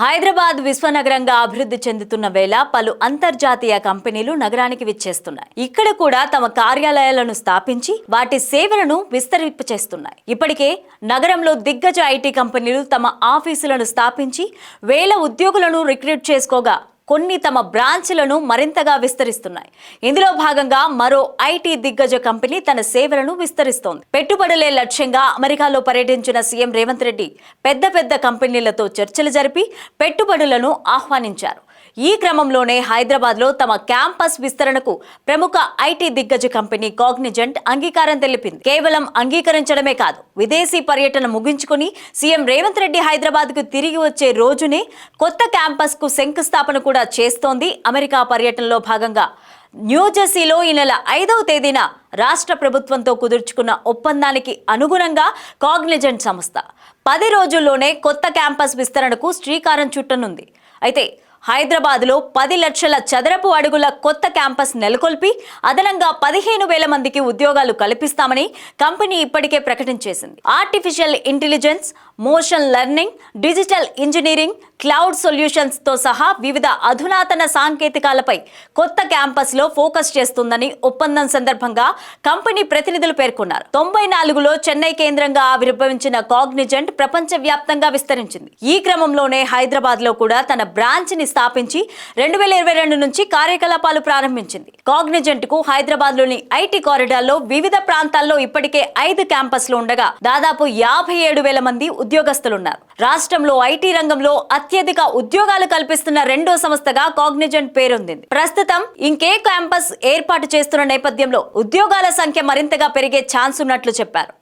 హైదరాబాద్ విశ్వనగరంగా అభివృద్ధి చెందుతున్న వేళ పలు అంతర్జాతీయ కంపెనీలు నగరానికి విచ్చేస్తున్నాయి. ఇక్కడ కూడా తమ కార్యాలయాలను స్థాపించి వాటి సేవలను విస్తరింపచేస్తున్నాయి. ఇప్పటికే నగరంలో దిగ్గజ ఐటీ కంపెనీలు తమ ఆఫీసులను స్థాపించి వేల ఉద్యోగులను రిక్రూట్ చేసుకోగా కొన్ని తమ బ్రాంచ్లను మరింతగా విస్తరిస్తున్నాయి. ఇందులో భాగంగా మరో ఐటీ దిగ్గజ కంపెనీ తన సేవలను విస్తరిస్తోంది. పెట్టుబడులే లక్ష్యంగా అమెరికాలో పర్యటించిన సీఎం రేవంత్ రెడ్డి పెద్ద పెద్ద కంపెనీలతో చర్చలు జరిపి పెట్టుబడులను ఆహ్వానించారు. ఈ క్రమంలోనే హైదరాబాద్లో తమ క్యాంపస్ విస్తరణకు ప్రముఖ ఐటీ దిగ్గజ కంపెనీ కాగ్నిజెంట్ అంగీకారం తెలిపింది. కేవలం అంగీకరించడమే కాదు విదేశీ పర్యటన ముగించుకుని సీఎం రేవంత్ రెడ్డి హైదరాబాద్కు తిరిగి వచ్చే రోజునే కొత్త క్యాంపస్కు శంకుస్థాపన కూడా చేస్తోంది. అమెరికా పర్యటనలో భాగంగా న్యూజెర్సీలో ఈ నెల ఐదవ తేదీన రాష్ట్ర ప్రభుత్వంతో కుదుర్చుకున్న ఒప్పందానికి అనుగుణంగా కాగ్నిజెంట్ సంస్థ పది రోజుల్లోనే కొత్త క్యాంపస్ విస్తరణకు శ్రీకారం చుట్టనుంది. అయితే హైదరాబాద్లో పది లక్షల చదరపు అడుగుల కొత్త క్యాంపస్ నెలకొల్పి అదనంగా పదిహేను వేల మందికి ఉద్యోగాలు కల్పిస్తామని కంపెనీ ఇప్పటికే ప్రకటించేసింది artificial intelligence motion learning digital engineering cloud సొల్యూషన్స్తో సహా వివిధ అధునాతన సాంకేతికాలపై కొత్త క్యాంపస్లో ఫోకస్ చేస్తుందని ఒప్పందం సందర్భంగా కంపెనీ ప్రతినిధులు పేర్కొన్నారు. తొంభై నాలుగులో చెన్నై కేంద్రంగా ఆవిర్భవించిన కాగ్నిజెంట్ ప్రపంచవ్యాప్తంగా విస్తరించింది. ఈ క్రమంలోనే హైదరాబాద్లో కూడా తన బ్రాంచ్ని స్థాపించి రెండు వేల ఇరవై రెండు నుంచి కార్యకలాపాలు ప్రారంభించింది. కాగ్నిజెంట్కు హైదరాబాద్లోని ఐటీ కారిడార్లో వివిధ ప్రాంతాల్లో ఇప్పటికే ఐదు క్యాంపస్లు ఉండగా దాదాపు యాభై ఏడు వేల మంది ఉద్యోగస్తులున్నారు. రాష్ట్రంలో ఐటీ రంగంలో అత్యధిక ఉద్యోగాలు కల్పిస్తున్న రెండో సంస్థగా కాగ్నిజెంట్ పేరొందింది. ప్రస్తుతం ఇంకే క్యాంపస్ ఏర్పాటు చేస్తున్న నేపథ్యంలో ఉద్యోగాల సంఖ్య మరింతగా పెరిగే ఛాన్స్ ఉన్నట్లు చెప్పారు.